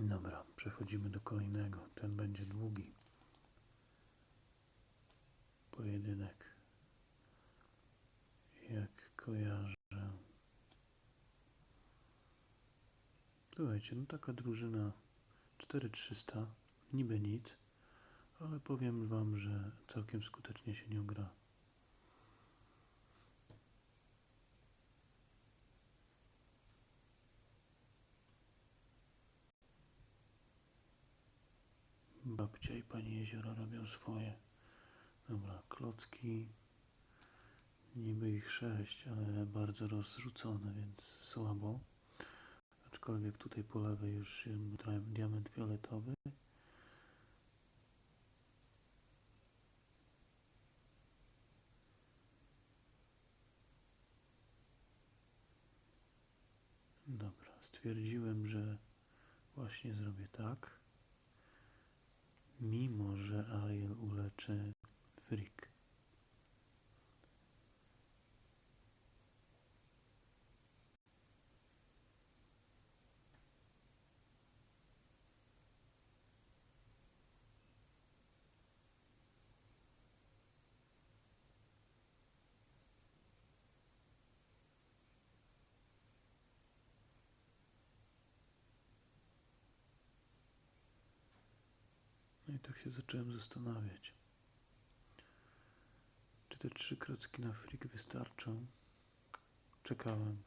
Dobra, przechodzimy do kolejnego. Ten będzie długi. Pojedynek. Jak kojarzę. Słuchajcie, no taka drużyna 4300, niby nic, ale powiem wam, że całkiem skutecznie się nią gra. Babcia i pani jezioro robią swoje. Dobra, klocki. Niby ich sześć, ale bardzo rozrzucone, więc słabo. Aczkolwiek tutaj po lewej już się trałem diament fioletowy. Dobra, stwierdziłem, że właśnie zrobię tak. Mimo, że Ariel uleczy Frick. Tak się zacząłem zastanawiać. Czy te trzy krocki na frik wystarczą? Czekałem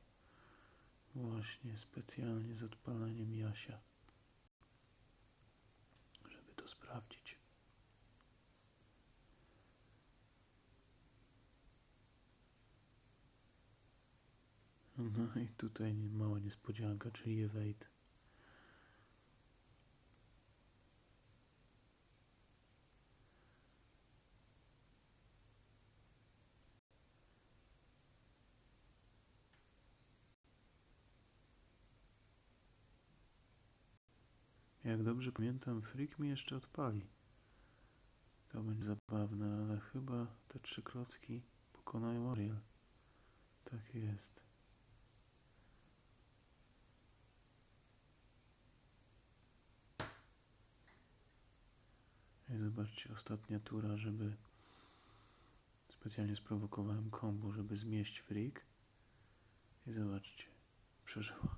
właśnie specjalnie z odpaleniem Jasia, żeby to sprawdzić. No i tutaj mała niespodzianka, czyli evade. Jak dobrze pamiętam, Frick mi jeszcze odpali. To będzie zabawne, ale chyba te trzy klocki pokonają Oriel. Tak jest. I zobaczcie, ostatnia tura, żeby specjalnie sprowokowałem kombo, żeby zmieść Frick. I zobaczcie, przeżyła.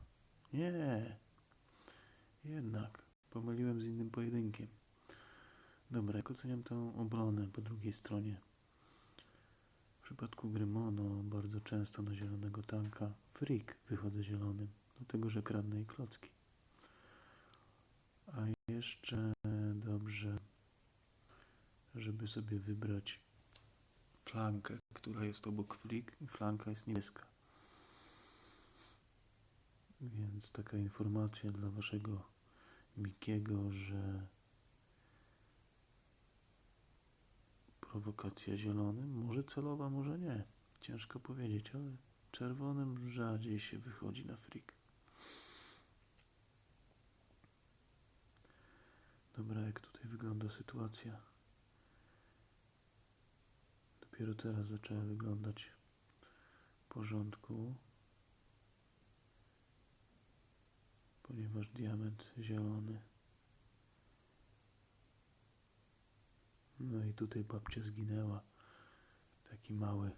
Nie! Jednak pomyliłem z innym pojedynkiem. Dobra, jak oceniam tą obronę po drugiej stronie? W przypadku gry mono bardzo często na zielonego tanka freak wychodzę zielonym, dlatego że kradnę jej klocki. A jeszcze dobrze, żeby sobie wybrać flankę, która jest obok flik i flanka jest niebieska. Więc taka informacja dla waszego Mikiego, że prowokacja zielonym, może celowa, może nie. Ciężko powiedzieć, ale czerwonym rzadziej się wychodzi na frik. Dobra, jak tutaj wygląda sytuacja? Dopiero teraz zaczęła wyglądać w porządku. Ponieważ diament zielony. No i tutaj babcia zginęła. Taki mały.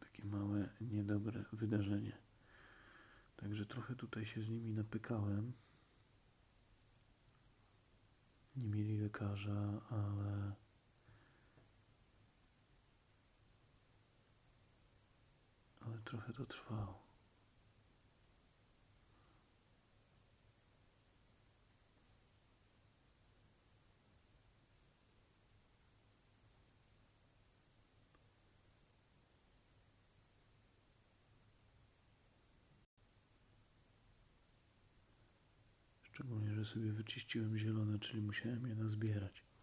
Takie małe, niedobre wydarzenie. Także trochę tutaj się z nimi napykałem. Nie mieli lekarza, ale trochę to trwało. Szczególnie, że sobie wyczyściłem zielone, czyli musiałem je nazbierać.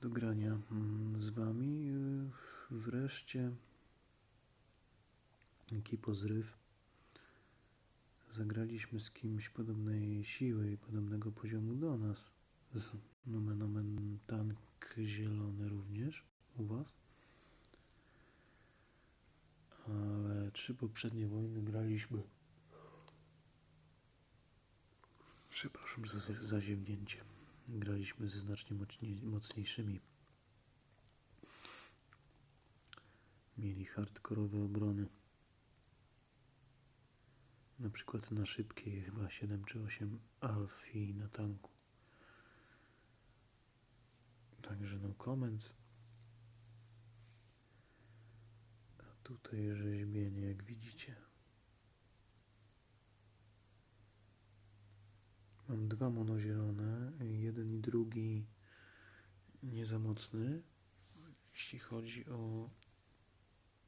Do grania mm, z wami, y, wreszcie ekipo zryw. Zagraliśmy z kimś podobnej siły i podobnego poziomu do nas. Z nomen omen tank zielony również u was. ale trzy poprzednie wojny graliśmy. Przepraszam za za- zaziemnięcie. Graliśmy ze znacznie mocniej, mocniejszymi. Mieli hardkorowe obrony. Na przykład na szybkiej chyba 7 czy 8 Alfii na tanku. Także no komend. A tutaj rzeźbienie jak widzicie. Mam dwa monozielone, jeden i drugi nie za mocny, jeśli chodzi o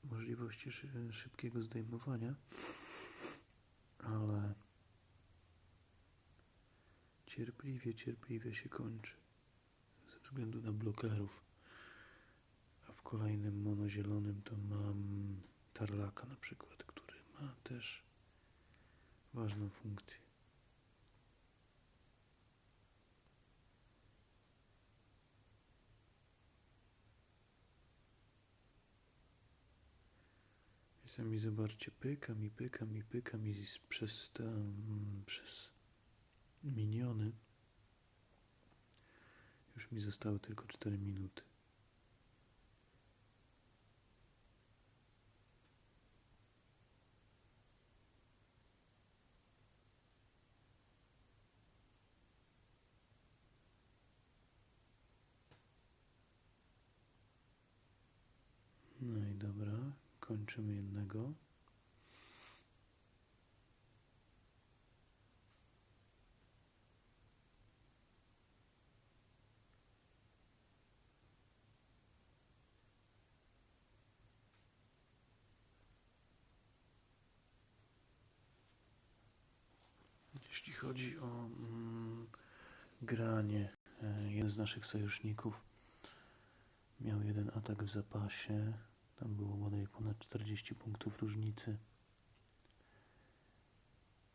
możliwości szy- szybkiego zdejmowania, ale cierpliwie, cierpliwie się kończy ze względu na blokerów. A w kolejnym monozielonym to mam tarlaka na przykład, który ma też ważną funkcję. Czasami zobaczcie, pykam i pykam i pykam i przez tam, przez miniony już mi zostały tylko 4 minuty. No i dobra, kończymy jednego. Jeśli chodzi o mm, granie, e, jeden z naszych sojuszników miał jeden atak w zapasie. Tam było bodaj ponad 40 punktów różnicy.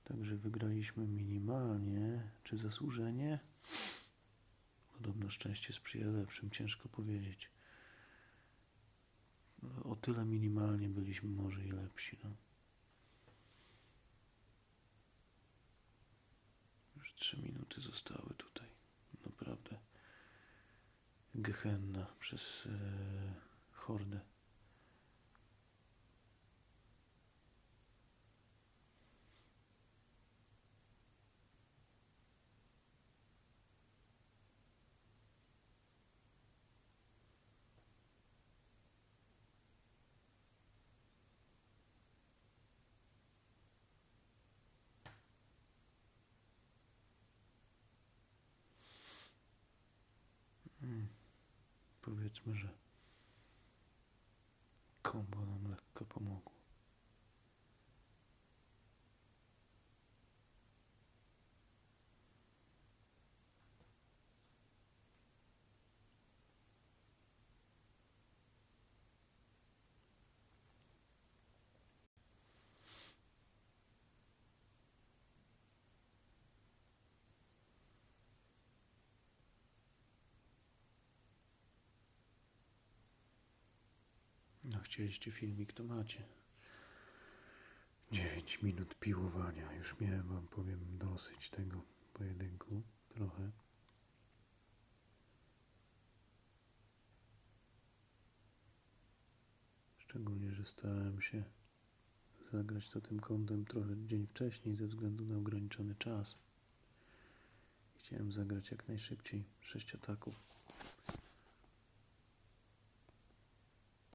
Także wygraliśmy minimalnie. Czy zasłużenie? Podobno szczęście sprzyja lepszym, ciężko powiedzieć. O tyle minimalnie byliśmy może i lepsi. No. Już trzy minuty zostały tutaj. Naprawdę. Gehenna przez e, hordę. Powiedzmy, że kombo nam lekko pomogło. No chcieliście filmik, to macie. 9 minut piłowania. Już miałem wam powiem dosyć tego pojedynku. Trochę. Szczególnie, że starałem się zagrać to tym kątem trochę dzień wcześniej ze względu na ograniczony czas. Chciałem zagrać jak najszybciej. Sześć ataków.